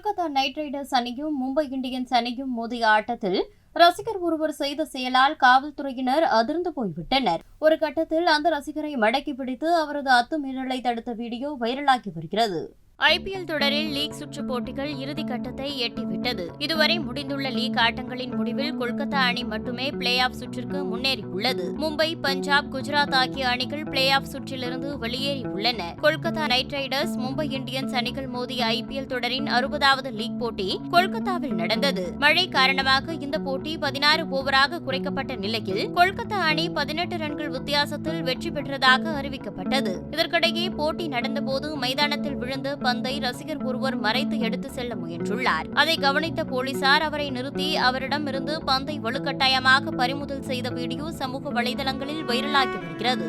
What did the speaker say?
Kolkata night Riders அணியும் Mumbai Indians அணியும் மோதிய ஆட்டத்தில் ரசிகர் ஒருவர் செய்த செயலால் காவல்துறையினர் அதிர்ந்து போய்விட்டனர். ஒரு கட்டத்தில் அந்த ரசிகரை மடக்கி பிடித்து அவரது அத்துமீறலை தடுத்த வீடியோ வைரலாகி வருகிறது. ஐபிஎல் தொடரில் லீக் சுற்று போட்டிகள் இறுதி கட்டத்தை எட்டிவிட்டது. இதுவரை முடிந்துள்ள லீக் ஆட்டங்களின் முடிவில் கொல்கத்தா அணி மட்டுமே பிளே ஆஃப் சுற்றிற்கு முன்னேறியுள்ளது. மும்பை பஞ்சாப் குஜராத் ஆகிய அணிகள் பிளே ஆஃப் சுற்றிலிருந்து வெளியேறியுள்ளன. Kolkata Knight Riders Mumbai Indians அணிகள் மோதிய ஐபிஎல் தொடரின் அறுபதாவது லீக் போட்டி கொல்கத்தாவில் நடந்தது. மழை காரணமாக இந்த போட்டி பதினாறு ஓவராக குறைக்கப்பட்ட நிலையில் கொல்கத்தா அணி பதினெட்டு ரன்கள் வித்தியாசத்தில் வெற்றி பெற்றதாக அறிவிக்கப்பட்டது. இதற்கிடையே போட்டி நடந்தபோது மைதானத்தில் விழுந்த பந்தை ரசிகர் ஒருவர் மறைத்து எடுத்து செல்ல முயன்றுள்ளார். அதை கவனித்த போலீசார் அவரை நிறுத்தி அவரிடம் இருந்து பந்தை வலுக்கட்டாயமாக பறிமுதல் செய்த வீடியோ சமூக வலைதளங்களில் வைரலாகி வருகிறது.